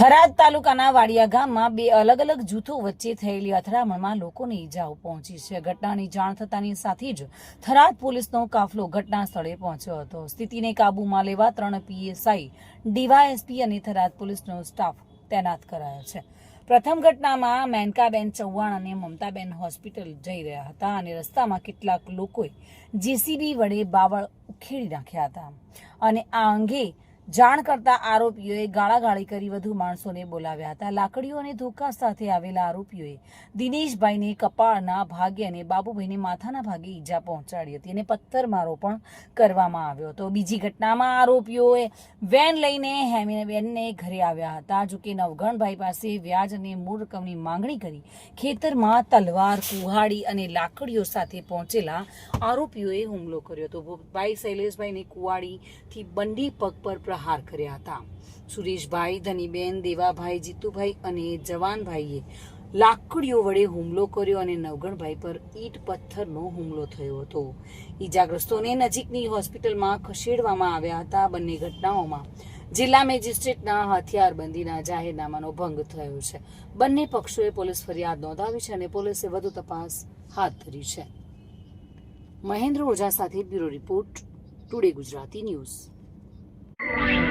થરાદ તાલુકાના વાડિયા ગામમાં બે અલગ અલગ જૂથો વચ્ચે થયેલી અથડામણમાં લોકોને ઈજાઓ પહોંચી છે. ઘટનાની જાણ થતાની સાથે જ થરાદ પોલીસનો કાફલો ઘટના સ્થળે પહોંચ્યો હતો. સ્થિતિને કાબૂમાં લેવા ત્રણ પીએસઆઈ, ડીવાયએસપી અને થરાદ પોલીસનો સ્ટાફ તૈનાત કરાયો છે. પ્રથમ ઘટનામાં મેનકાબેન ચૌહાણ અને મમતાબેન હોસ્પિટલ જઈ રહ્યા હતા અને રસ્તામાં કેટલાક લોકોએ જેસીબી વડે બાવળ ઉખેડી નાખ્યા હતા. અને આ અંગે જાણ કરતા આરોપીઓએ ગાળાગાળી કરી વધુ માણસોને બોલાવ્યા હતા. લાકડીઓ અને ધોકા સાથે આવેલા આરોપીઓએ દિનેશભાઈને કપાળના ભાગે અને બાબુભાઈને માથાના ભાગે ઈજા પહોંચાડી હતી અને પથ્થરમારો પણ કરવામાં આવ્યો હતો. બીજી ઘટનામાં આરોપીઓએ વેન લઈને હેમીબેનને ઘરે આવ્યા હતા. જો કે નવગણભાઈ પાસે વ્યાજ અને મૂળ રકમની માંગણી કરી ખેતરમાં તલવાર, કુહાડી અને લાકડીઓ સાથે પહોંચેલા આરોપીઓએ હુમલો કર્યો હતો. ભૂપતભાઈ શૈલેષભાઈને કુવાડીથી બંડી પગ પર પ્રહાર કર્યા હતા. સુરેશભાઈ, ધનીબેન, દેવાભાઈ, જીતુભાઈ અને જવાનભાઈએ લાકડીઓ વડે હુમલો કર્યો અને નવગણભાઈ પર ઈટ પથ્થરનો હુમલો થયો હતો. ઈજાગ્રસ્તોને નજીકની હોસ્પિટલમાં ખસેડવામાં આવ્યા હતા બંને ઘટનાઓમાં. જિલ્લા મેજિસ્ટ્રેટના હથિયારબંધીના જાહેરનામાનો ભંગ થયો છે. બંને પક્ષોએ પોલીસ ફરિયાદ નોંધાવી છે અને પોલીસે વધુ તપાસ હાથ ધરી છે. મહેન્દ્ર ઓઝા સાથે bureau report, today Gujarati news. Bye.